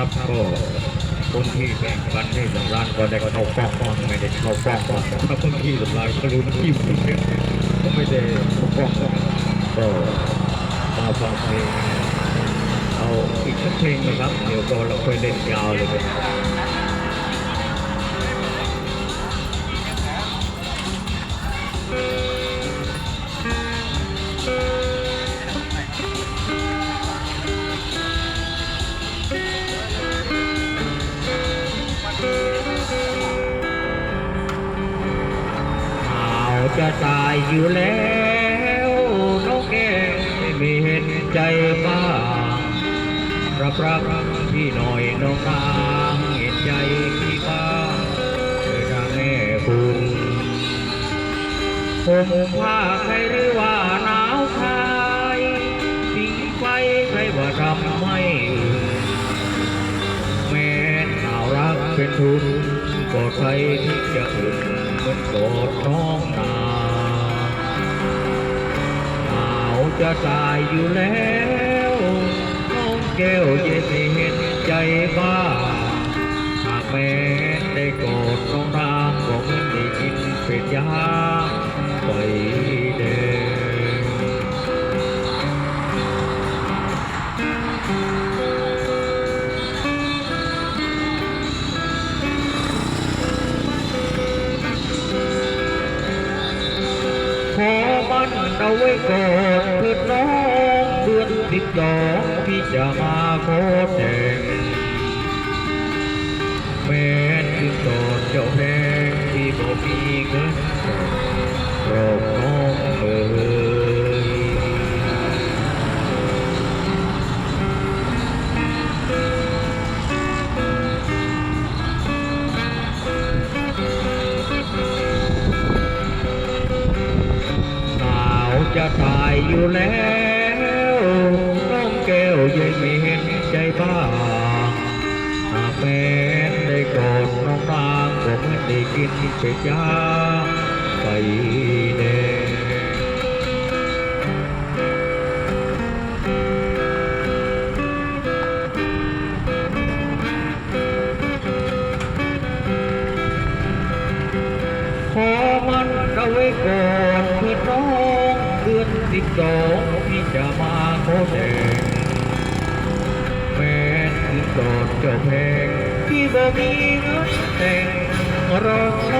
ครับก็คนที่แบ่งปันให้สำรานก็ได้เข้าฟ้องบ้างไม่ได้เข้าฟ้องบ้างถ้าคนที่สำรานก็รู้ที่มันเยอะก็ไม่ได้เข้าฟ้องบ้างก็มาฟังเพลงเอาอีกสักเพลงนะครับ เดี๋ยวก็เราค่อยเล่นยาวเลยครับ จะตายอยู่แล้วน้องแก้ไม่เห็นใจบ้างรับรักพี่หน่อยน้องนางเห็นใจพี่บ้างเถิดนะแม่คุณผมผ้าใครหรือว่าหนาวคายทิ้งไฟใครว่าทำไม่แม้หนาวรักเป็นทุนก็ใครที่จะอุ่น เหมือนกอดน้องนาหนาวจะตายอยู่แล้วน้องแก้วเย็นเห็นใจบ้าหากแม้ได้กอดน้องนางก็ไม่ได้กินเป็ดยาไปแดง เอาไว้ก่อนเถิดน้องเดือนสิบสองพี่จะมาขอแต่งแม้ที่ตอนเจ้าแพงที่บอกมีเงิน อยู่แล้วน้องแก้วยังไม่เห็นใจบ้างหากแม้ได้กอดน้องนางก็ไม่ได้กินเป็ดยาไปแดงขอมันเอาไว้ก่อน อนสิบสองพี่จะมาโคแดงแม้ถึงตอนเจ้าแพงที่บ่มีเงินแต่งรอน้องเอ๋